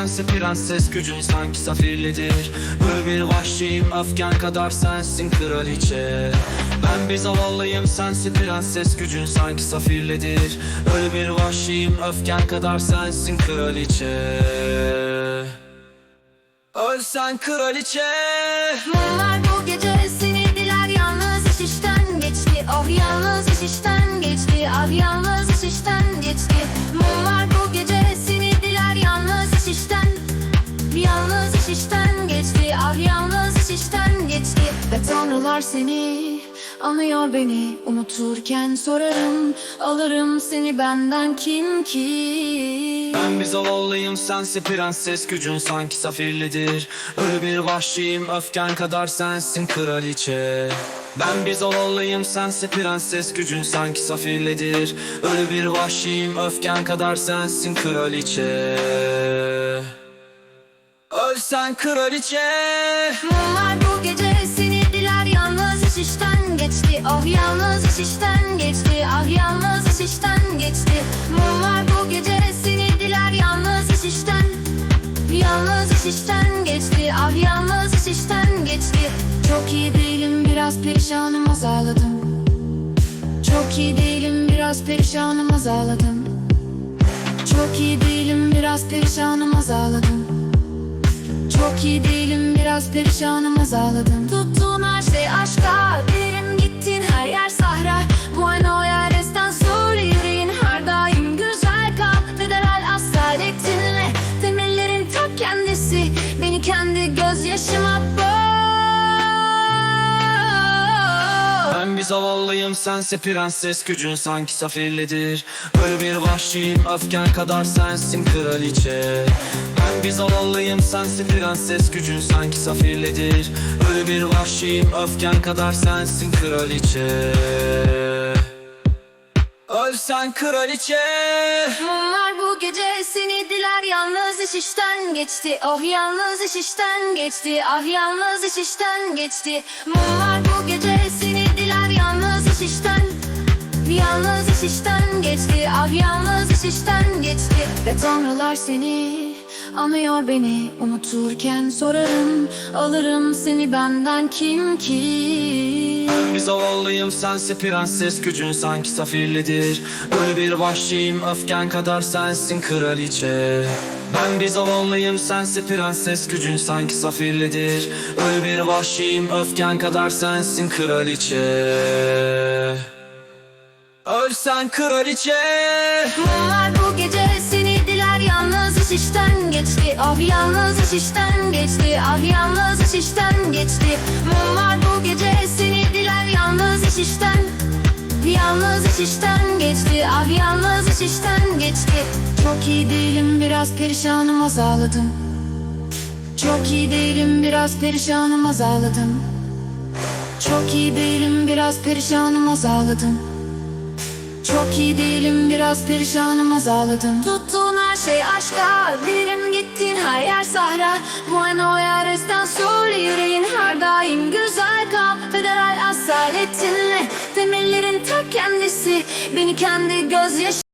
sense prenses Gücün sanki safirlidir. Böyle bir vahşiyim öfken kadar sensin kraliçe. Ben bir zavallıyım sense prenses Gücün sanki safirlidir. Öyle bir vahşiyim öfken kadar sensin kraliçe. Ölsen kraliçe. Mumlar bu gece seni diler yalnız iş işten geçti. Oh yalnız iş işten geçti. Ah yalnız tanrılar seni. Anıyor beni Unuturken sorarım. Alırım seni benden kim ki? Ben bir zavallıyım sense prenses Gücün sanki safirlidir Öyle bir vahşiyim öfken kadar sensin kraliçe. Ben bir zavallıyım sense prenses Gücün sanki safirlidir Öyle bir vahşiyim öfken kadar sensin kraliçe. Ölsen kraliçe. Mumlar bu Oh yalnız iş işten geçti. Ah yalnız iş işten geçti. Mumlar bu gece seni diler yalnız iş işten Yalnız iş işten geçti. Ah yalnız iş işten geçti. Çok iyi değilim biraz perişanım azarladım Çok iyi değilim biraz perişanım azarladım Çok iyi değilim biraz perişanım azarladım çok iyi değilim biraz perişanım azaladım gözyaşıma boğ Ben bir zavallıyım sense prenses Gücün sanki safirlidir. Böyle bir vahşiyim öfken kadar sensin kraliçe. Ben bir zavallıyım sense prenses Gücün sanki safirlidir. Böyle bir vahşiyim öfken kadar sensin kraliçe. Ölsen kraliçe. Mumlar bu gece seni yalnız iş işten geçti. Oh yalnız iş işten geçti. Ah yalnız iş işten geçti. Mumlar bu gece seni diler yalnız iş işten. Yalnız iş işten geçti. Ah yalnız iş işten geçti. Ve tanrılar seni anıyor beni. Unuturken sorarım alırım seni benden kim ki Ben bir zavallıyım sense prenses Gücün sanki safirlidir. Böyle bir vahşiyim öfken kadar sensin kraliçe. Ben bir zavallıyım sense prenses Gücün sanki safirlidir. Böyle bir vahşiyim öfken kadar sensin kraliçe. Ölsen kraliçe. Mumlar bu gece seni diler yalnız iş işten geçti. Ah yalnız iş işten geçti Ah yalnız iş işten geçti. Mumlar Yalnız iş işten geçti. Ah yalnız iş işten geçti. Çok iyi değilim biraz perişanım azaladım. Çok iyi değilim biraz perişanım azaladım. Çok iyi değilim biraz perişanım azaladım. Çok iyi değilim biraz perişanım azaladım. Tuttuğun her şey aşka Derin gittin her yer sahra. Bueno Aires'ten sur yüreğin her daim güzel. Kal Federal asaletinle Kendisi Beni kendi gözyaşı